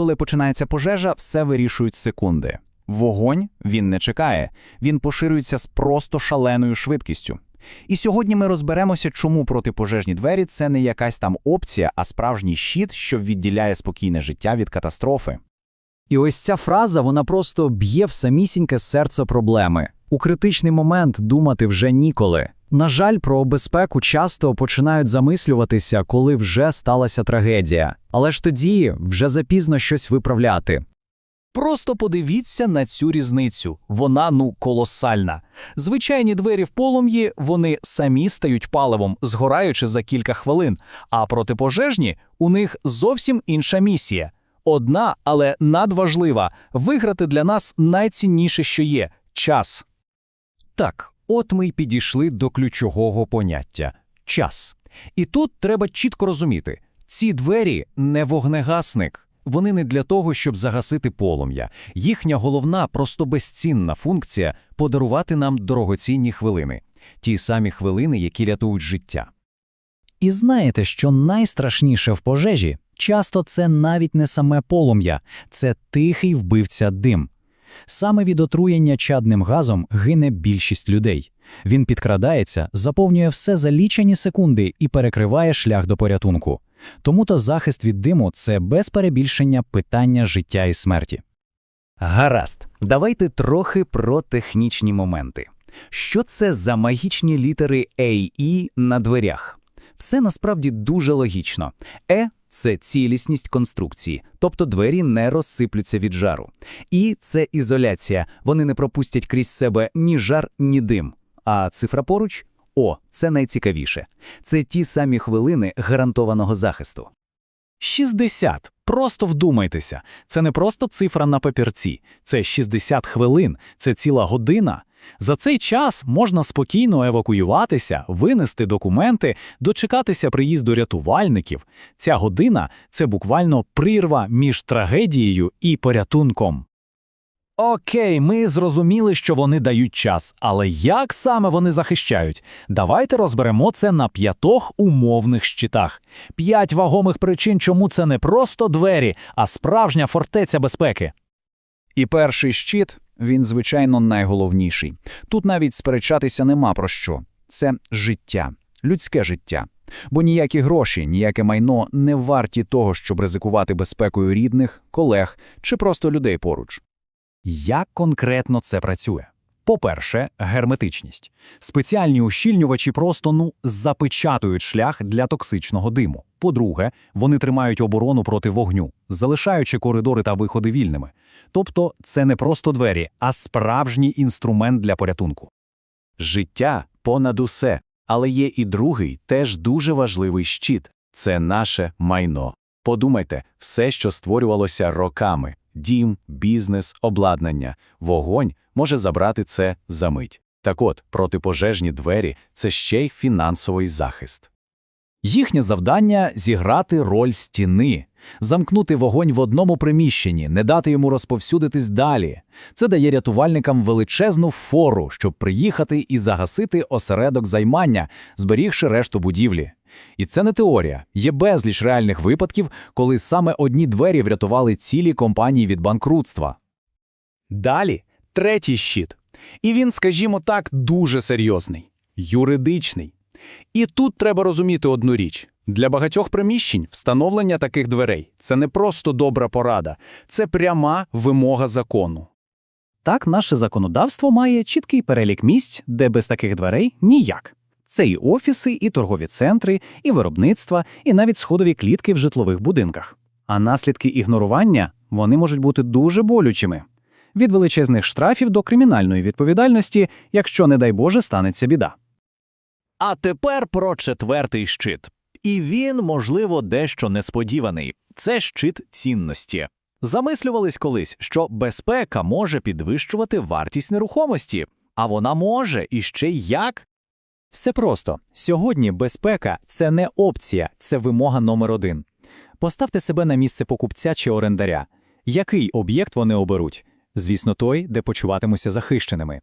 коли починається пожежа, все вирішують секунди. Вогонь він не чекає, він поширюється з просто шаленою швидкістю. І сьогодні ми розберемося, чому протипожежні двері це не якась там опція, а справжній щит, що відділяє спокійне життя від катастрофи. І ось ця фраза вона просто б'є в самісіньке серце проблеми. У критичний момент думати вже ніколи. На жаль, про безпеку часто починають замислюватися, коли вже сталася трагедія. Але ж тоді вже запізно щось виправляти. Просто подивіться на цю різницю. Вона ну колосальна. Звичайні двері в полум'ї вони самі стають паливом, згораючи за кілька хвилин. А протипожежні у них зовсім інша місія. Одна, але надважлива виграти для нас найцінніше, що є час. Так, от ми й підійшли до ключового поняття час. І тут треба чітко розуміти: ці двері не вогнегасник. Вони не для того, щоб загасити полум'я. Їхня головна, просто безцінна функція подарувати нам дорогоцінні хвилини, ті самі хвилини, які рятують життя. І знаєте, що найстрашніше в пожежі? Часто це навіть не саме полум'я, це тихий вбивця дим. Саме від отруєння чадним газом гине більшість людей. Він підкрадається, заповнює все за лічені секунди і перекриває шлях до порятунку. Тому то захист від диму це без перебільшення питання життя і смерті. Гаразд, давайте трохи про технічні моменти. Що це за магічні літери A, E на дверях? Все насправді дуже логічно. Е це цілісність конструкції, тобто двері не розсиплються від жару. І це ізоляція, вони не пропустять крізь себе ні жар, ні дим. А цифра поруч о, це найцікавіше. Це ті самі хвилини гарантованого захисту. 60. Просто вдумайтеся. Це не просто цифра на папірці, це 60 хвилин, це ціла година. За цей час можна спокійно евакуюватися, винести документи, дочекатися приїзду рятувальників. Ця година це буквально прірва між трагедією і порятунком. Окей, ми зрозуміли, що вони дають час, але як саме вони захищають? Давайте розберемо це на п'ятох умовних щитах. П'ять вагомих причин, чому це не просто двері, а справжня фортеця безпеки. І перший щит, він, звичайно, найголовніший. Тут навіть сперечатися нема про що. Це життя, людське життя. Бо ніякі гроші, ніяке майно не варті того, щоб ризикувати безпекою рідних, колег чи просто людей поруч. Як конкретно це працює? По-перше, герметичність. Спеціальні ущільнювачі просто ну запечатують шлях для токсичного диму. По-друге, вони тримають оборону проти вогню, залишаючи коридори та виходи вільними. Тобто це не просто двері, а справжній інструмент для порятунку. Життя понад усе, але є і другий, теж дуже важливий щит це наше майно. Подумайте, все, що створювалося роками дім, бізнес, обладнання, вогонь може забрати це за мить. Так от, протипожежні двері це ще й фінансовий захист. Їхнє завдання зіграти роль стіни, замкнути вогонь в одному приміщенні, не дати йому розповсюдитись далі. Це дає рятувальникам величезну фору, щоб приїхати і загасити осередок займання, зберігши решту будівлі. І це не теорія. Є безліч реальних випадків, коли саме одні двері врятували цілі компанії від банкрутства. Далі третій щит. І він, скажімо так, дуже серйозний, юридичний. І тут треба розуміти одну річ: для багатьох приміщень встановлення таких дверей це не просто добра порада, це пряма вимога закону. Так, наше законодавство має чіткий перелік місць, де без таких дверей ніяк. Це і офіси, і торгові центри, і виробництва, і навіть сходові клітки в житлових будинках. А наслідки ігнорування вони можуть бути дуже болючими від величезних штрафів до кримінальної відповідальності, якщо, не дай Боже, станеться біда. А тепер про четвертий щит. І він, можливо, дещо несподіваний це щит цінності. Замислювались колись, що безпека може підвищувати вартість нерухомості, а вона може і ще як. Все просто сьогодні безпека це не опція, це вимога номер один. Поставте себе на місце покупця чи орендаря. Який об'єкт вони оберуть? Звісно, той, де почуватимуться захищеними.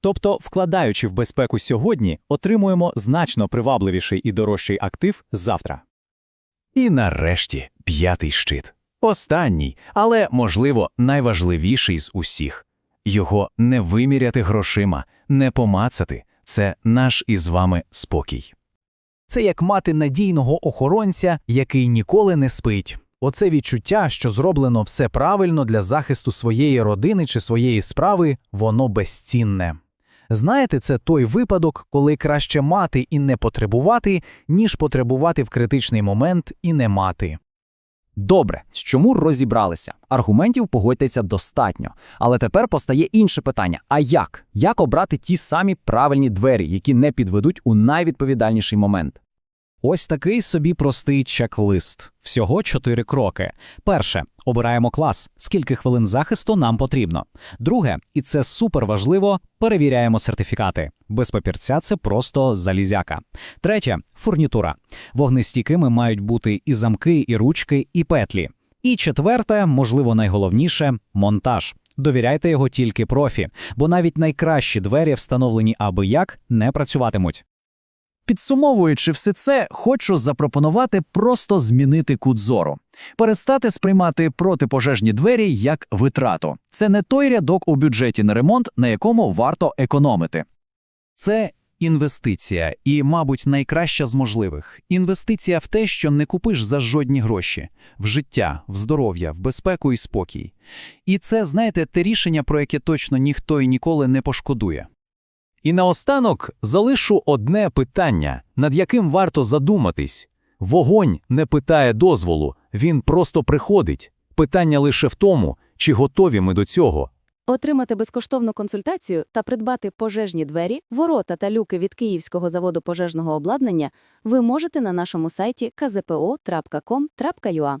Тобто, вкладаючи в безпеку сьогодні, отримуємо значно привабливіший і дорожчий актив завтра. І нарешті п'ятий щит Останній, але, можливо, найважливіший з усіх. Його не виміряти грошима, не помацати – це наш із вами спокій. Це як мати надійного охоронця, який ніколи не спить. Оце відчуття, що зроблено все правильно для захисту своєї родини чи своєї справи, воно безцінне. Знаєте, це той випадок, коли краще мати і не потребувати, ніж потребувати в критичний момент і не мати. Добре, з чому розібралися? Аргументів погодьтеся достатньо. Але тепер постає інше питання: а як? Як обрати ті самі правильні двері, які не підведуть у найвідповідальніший момент? Ось такий собі простий чек-лист. Всього чотири кроки. Перше обираємо клас, скільки хвилин захисту нам потрібно. Друге, і це супер важливо, перевіряємо сертифікати. Без папірця це просто залізяка. Третє фурнітура. Вогнестійкими мають бути і замки, і ручки, і петлі. І четверте, можливо, найголовніше монтаж. Довіряйте його тільки профі, бо навіть найкращі двері, встановлені аби як, не працюватимуть. Підсумовуючи все це, хочу запропонувати просто змінити кут зору. Перестати сприймати протипожежні двері як витрату. Це не той рядок у бюджеті на ремонт, на якому варто економити. Це інвестиція і, мабуть, найкраща з можливих. Інвестиція в те, що не купиш за жодні гроші, в життя, в здоров'я, в безпеку і спокій. І це, знаєте, те рішення, про яке точно ніхто і ніколи не пошкодує. І наостанок залишу одне питання, над яким варто задуматись. Вогонь не питає дозволу, він просто приходить. Питання лише в тому, чи готові ми до цього. Отримати безкоштовну консультацію та придбати пожежні двері, ворота та люки від Київського заводу пожежного обладнання ви можете на нашому сайті kzpo.com.ua.